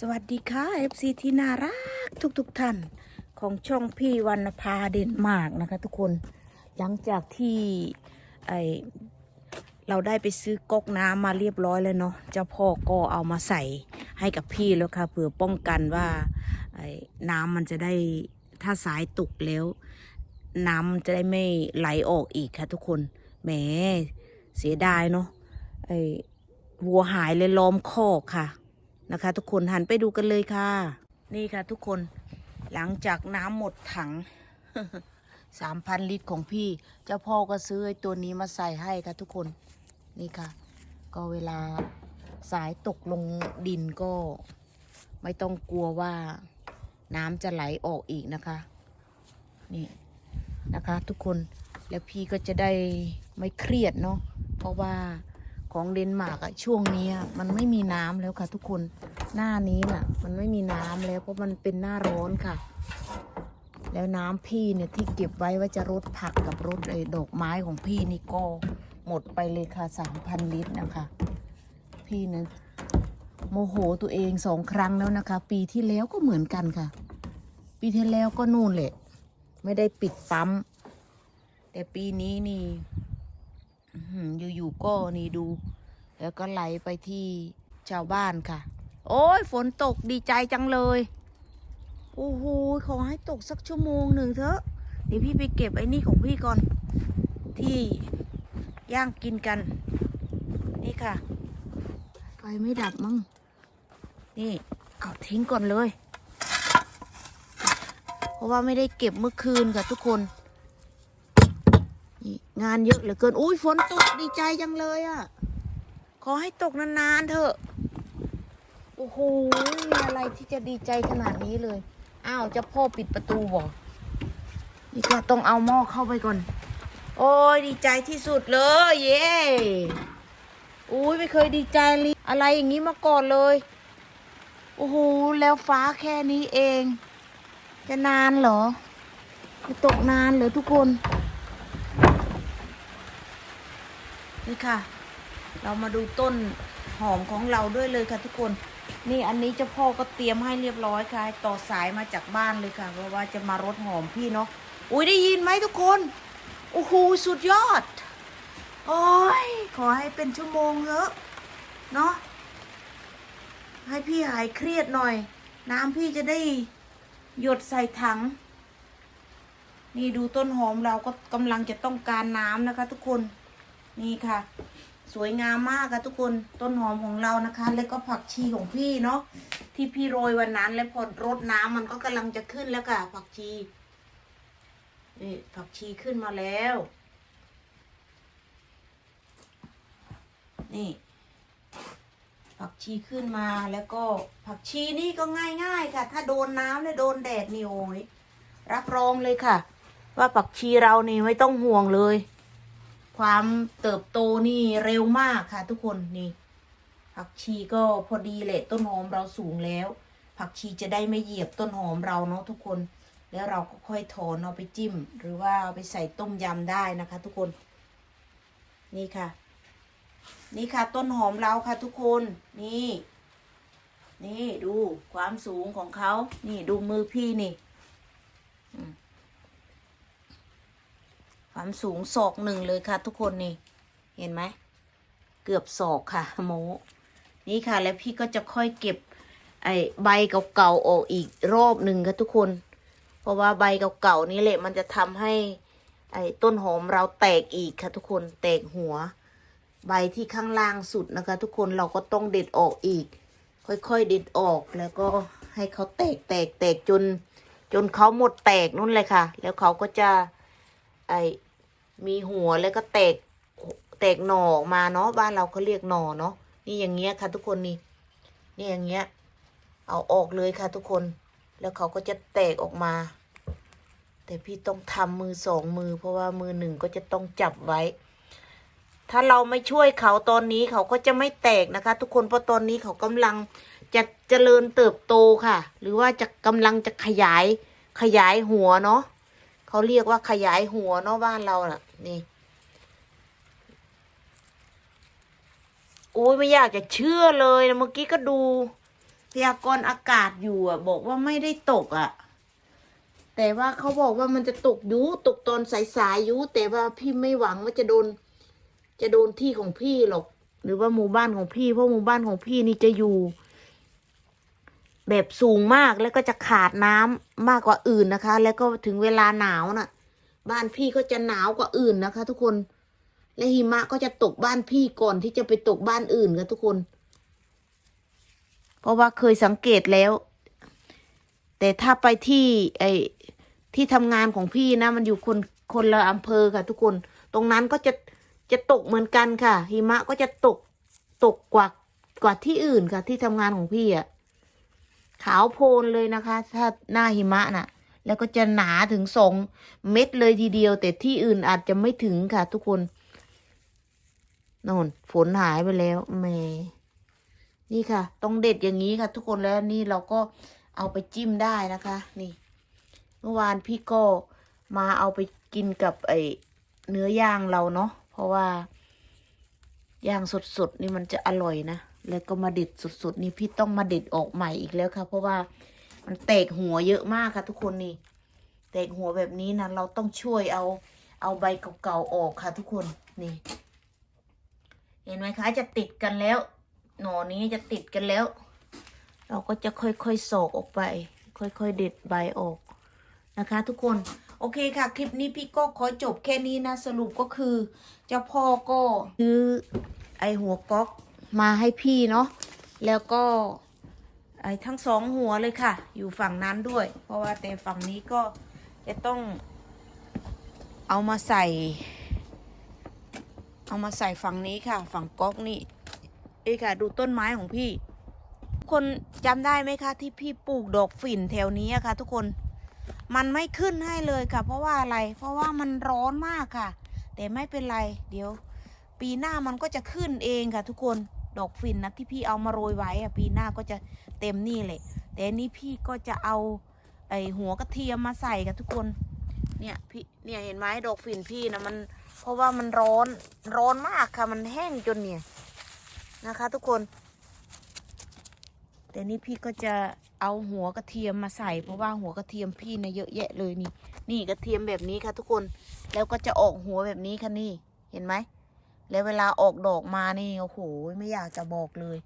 สวัสดีค่ะ FC ที่น่ารักทุกๆทท่านของช่องพี่วรรณภาเดนมาร์กนะคะทุกคนหลังจากที่ไอเราได้ไปซื้อก๊อกน้ำมาเรียบร้อยแล้วเนาะเจ้าพ่อก็เอามาใส่ให้กับพี่แล้วค่ะเผื่อป้องกันว่าไอ้น้ำมันจะได้ถ้าสายตกแล้ว น้ำจะได้ไม่ไหลออกอีกค่ะทุกคนแหมเสียดายเนาะไอ้วัวหายเลยล้อมคอกค่ะ นะคะ ทุกคนหันไปดูกันเลยค่ะ นี่ค่ะทุกคนหลังจากน้ำหมดถังสามพันลิตรของพี่ เจ้าพ่อก็ซื้อไอ้ตัวนี้มาใส่ให้ค่ะทุกคนนี่ค่ะ ก็เวลาสายตกลงดินก็ ไม่ต้องกลัวว่าน้ำจะไหลออกอีกนะคะ นี่นะคะทุกคนแล้วพี่ก็จะได้ไม่เครียดเนาะเพราะว่า ของเดนมาร์กอะช่วงนี้มันไม่มีน้ำแล้วค่ะ ทุกคนหน้านี้น่ะ มันไม่มีน้ำแล้วเพราะมันเป็นหน้าร้อนค่ะ แล้วน้ำพี่เนี่ยที่เก็บไว้ว่าจะรดผักกับรดไอ้ดอกไม้ของพี่นี่ก็หมดไปเลยค่ะสามพันลิตรนะคะ พี่นะโมโหตัวเองสองครั้งแล้วนะคะ ปีที่แล้วก็เหมือนกันค่ะ ปีที่แล้วก็นู่นแหละ ไม่ได้ปิดปั๊ม แต่ปีนี้นี่ อยู่ๆก็นี่ดู แล้วก็ไหลไปที่ชาวบ้านค่ะ โอ้ยฝนตกดีใจจังเลย โอ้โหขอให้ตกสักชั่วโมงหนึ่งเถอะเดี๋ยวพี่ไปเก็บไอ้นี่ของพี่ก่อน ที่ย่างกินกัน นี่ค่ะ ไฟไม่ดับมั้งนี่เอาทิ้งก่อนเลย เพราะว่าไม่ได้เก็บเมื่อคืนค่ะทุกคน งานเยอะเหลือเกิน อุ้ยฝนตกดีใจจังเลยอะ่ะ ขอให้ตกนานๆเถอะ โอ้โหมีอะไรที่จะดีใจขนาดนี้เลย อ้าวจะพ่อปิดประตูบอกนี่ก็ต้องเอาหม้อเข้าไปก่อน โอ้ยดีใจที่สุดเลย เย้อุ้ยไม่เคยดีใจเลยอะไรอย่างนี้มาก่อนเลย โอ้โหแล้วฟ้าแค่นี้เอง จะนานเหรอจะตกนานเหรอทุกคน นี่ค่ะ เรามาดูต้นหอมของเราด้วยเลยค่ะทุกคน นี่อันนี้เจ้าพ่อก็เตรียมให้เรียบร้อยค่ะ ต่อสายมาจากบ้านเลยค่ะเพราะว่าจะมารดหอมพี่เนาะอุ้ยได้ยินไหมทุกคนโอ้โหสุดยอดโอ้ยขอให้เป็นชั่วโมงเถอะเนาะให้พี่หายเครียดหน่อย น้ำพี่จะได้หยดใส่ถัง นี่ดูต้นหอมเราก็กำลังจะต้องการน้ำนะคะทุกคน นี่ค่ะ สวยงามมากค่ะทุกคนต้นหอมของเรานะคะ แล้วก็ผักชีของพี่เนาะที่พี่โรยวันนั้นแล้วพอรดน้ำมันก็กำลังจะขึ้นแล้วค่ะ ผักชีนี่ผักชีขึ้นมาแล้ว นี่ ผักชีขึ้นมาแล้วก็ผักชีนี่ก็ง่ายๆค่ะ ถ้าโดนน้ำเนี่ยโดนแดดนี่โอ้ยรับรองเลยค่ะ ว่าผักชีเรานี่ไม่ต้องห่วงเลย ความเติบโตนี่เร็วมากค่ะ ทุกคนนี่ ผักชีก็พอดีแหละต้นหอมเราสูงแล้ว ผักชีจะได้ไม่เหยียบต้นหอมเราเนาะทุกคน แล้วเราก็ค่อยถอนเอาไปจิ้ม หรือว่าเอาไปใส่ต้มยำได้นะคะ ทุกคน นี่ค่ะ นี่ค่ะ ต้นหอมเราค่ะ ทุกคนนี่ นี่ดูความสูงของเขา นี่ดูมือพี่นี่อืม ความสูงศอกหนึ่งเลยค่ะ ทุกคนนี่เห็นไหม เกือบศอกค่ะโมนี่ค่ะ แล้วพี่ก็จะค่อยเก็บ ไอ้ใบเก่าๆออกอีกรอบหนึ่งค่ะทุกคน เพราะว่าใบเก่าๆนี่แหละมันจะทำให้ ไอ้ต้นหอมเราแตกอีกค่ะ ทุกคนแตกหัว ใบที่ข้างล่างสุดนะคะ ทุกคนเราก็ต้องเด็ดออกอีก ค่อยๆเด็ดออกแล้วก็ให้เขาแตกแตกแตกจน จนเขาหมดแตกนู่นเลยค่ะ แล้วเขาก็จะ ไอมีหัวแล้วก็แตกแตกหน่อออกมาเนาะบ้านเราเขาเรียกหน่อเนาะนี่อย่างเงี้ยค่ะ ทุกคนนี่นี่อย่างเงี้ย เอาออกเลยค่ะ ทุกคน แล้วเขาก็จะแตกออกมา แต่พี่ต้องทำมือสองมือ เพราะว่ามือหนึ่งก็จะต้องจับไว้ ถ้าเราไม่ช่วยเขาตอนนี้เขาก็จะไม่แตกนะคะ ทุกคนเพราะตอนนี้เขากำลังจะเจริญเติบโตค่ะ หรือว่าจะกำลังจะขยายขยายหัวเนาะ เขาเรียกว่าขยายหัวเนาะบ้านเราน่ะ นี่โอ้ยไม่อยากจะเชื่อเลยนะเมื่อกี้ก็ดูพยากรณ์อากาศอยู่อะ บอกว่าไม่ได้ตกอะ แต่ว่าเขาบอกว่ามันจะตกยุตกตอนสายๆยุแต่ว่าพี่ไม่หวังว่าจะโดน จะโดนที่ของพี่หรอก หรือว่าหมู่บ้านของพี่เพราะหมู่บ้านของพี่นี่จะอยู่ แบบสูงมากแล้วก็จะขาดน้ำมากกว่าอื่นนะคะ แล้วก็ถึงเวลาหนาวน่ะ บ้านพี่ก็จะหนาวกว่าอื่นนะคะ ทุกคน และหิมะก็จะตกบ้านพี่ก่อนที่จะไปตกบ้านอื่นค่ะทุกคน เพราะว่าเคยสังเกตแล้ว แต่ถ้าไปที่ไอที่ทำงานของพี่นะ มันอยู่คนคนละอำเภอค่ะ ทุกคน ตรงนั้นก็จะจะตกเหมือนกันค่ะ หิมะก็จะตกตกกว่ากว่าที่อื่นค่ะ ที่ทำงานของพี่อะ ขาวโพลนเลยนะคะ ถ้าหน้าหิมะน่ะ แล้วก็จะหนาถึงสองเม็ดเลยทีเดียว แต่ที่อื่นอาจจะไม่ถึงค่ะ ทุกคนนนฝนหายไปแล้วแหมนี่ค่ะ ต้องเด็ดอย่างนี้ค่ะ ทุกคนแล้วนี่เราก็เอาไปจิ้มได้นะคะ นี่ เมื่อวานพี่ก็มาเอาไปกินกับไอเนื้อย่างเราเนาะเพราะว่าย่างสดๆนี่มันจะอร่อยนะ แล้วก็มาเด็ดสุดๆ นี่พี่ต้องมาเด็ดออกใหม่อีกแล้วค่ะ เพราะว่ามันแตกหัวเยอะมากค่ะทุกคนนี่ แตกหัวแบบนี้นะเราต้องช่วยเอาเอาใบเก่าๆออกค่ะ ทุกคนนี่ เห็นไหมคะจะติดกันแล้ว หน่อนี้จะติดกันแล้ว เราก็จะค่อยๆโศกออกไป ค่อยๆเด็ดใบออกนะคะ ทุกคนโอเคค่ะ คลิปนี้พี่ก็ขอจบแค่นี้นะ สรุปก็คือ เจ้าพ่อก็ซื้อไอหัวก๊อก มาให้พี่เนาะแล้วก็ไอ้ทั้งสองหัวเลยค่ะ อยู่ฝั่งนั้นด้วย เพราะว่าแต่ฝั่งนี้ก็จะต้องเอามาใส่ เอามาใส่ฝั่งนี้ค่ะ ฝั่งก๊อกนี่เอ้ค่ะ ดูต้นไม้ของพี่ คนจำได้ไหมคะ ที่พี่ปลูกดอกฝิ่นแถวนี้อะค่ะ ทุกคนมันไม่ขึ้นให้เลยค่ะ เพราะว่าอะไร เพราะว่ามันร้อนมากค่ะ แต่ไม่เป็นไร เดี๋ยว ปีหน้ามันก็จะขึ้นเองค่ะ ทุกคน ดอกฝิ่นนะที่พี่เอามาโรยไว้อะปีหน้าก็จะเต็มนี่เลยแต่อันนี้พี่ก็จะเอาไอหัวกระเทียมมาใส่ค่ะทุกคน เนี่ยพี่เนี่ยเห็นไหมดอกฝิ่นพี่นะมัน เพราะว่ามันร้อนร้อนมากค่ะ มันแห้งจนเนี่ยนะคะ ทุกคน แต่นี่พี่ก็จะเอาหัวกระเทียมมาใส่ เพราะว่าหัวกระเทียมพี่นะเยอะแยะเลยนี่ นี่กระเทียมแบบนี้ค่ะ ทุกคนแล้วก็จะออกหัวแบบนี้ค่ะนี่เห็นไหม แล้วเวลาออกดอกมานี่โอ้โหไม่อยากจะบอกเลย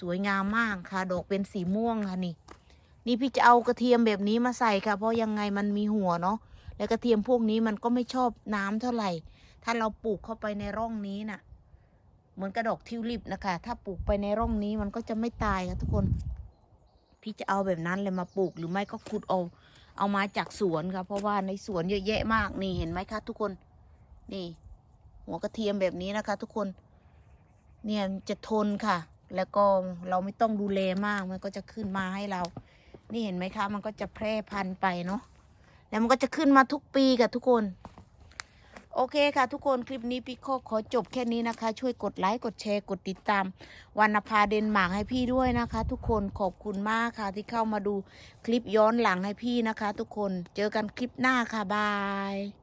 สวยงามมากค่ะ ดอกเป็นสีม่วงค่ะนี่ นี่พี่จะเอากระเทียมแบบนี้มาใส่ค่ะ เพราะยังไงมันมีหัวเนาะแล้วกระเทียมพวกนี้มันก็ไม่ชอบน้ำเท่าไหร่ ถ้าเราปลูกเข้าไปในร่องนี้น่ะ เหมือนกระดอกทิวลิปนะคะ ถ้าปลูกไปในร่องนี้มันก็จะไม่ตายค่ะทุกคน พี่จะเอาแบบนั้นเลยมาปลูกหรือไม่ก็ขุดเอาเอามาจากสวนค่ะ เพราะว่าในสวนเยอะแยะมากนี่เห็นไหมคะทุกคนนี่ หัวกระเทียมแบบนี้นะคะ ทุกคนเนี่ยจะทนค่ะ แล้วก็เราไม่ต้องดูแลมากมันก็จะขึ้นมาให้เรา นี่เห็นไหมคะ มันก็จะแพร่พันธุ์ไปเนาะแล้วมันก็จะขึ้นมาทุกปีค่ะทุกคน โอเคค่ะ ทุกคนคลิปนี้พี่โคขอจบแค่นี้นะคะ ช่วยกดไลค์กดแชร์กดติดตามวรรณภาเดนมาร์กให้พี่ด้วยนะคะ ทุกคนขอบคุณมากค่ะ ที่เข้ามาดูคลิปย้อนหลังให้พี่นะคะ ทุกคนเจอกันคลิปหน้าค่ะบาย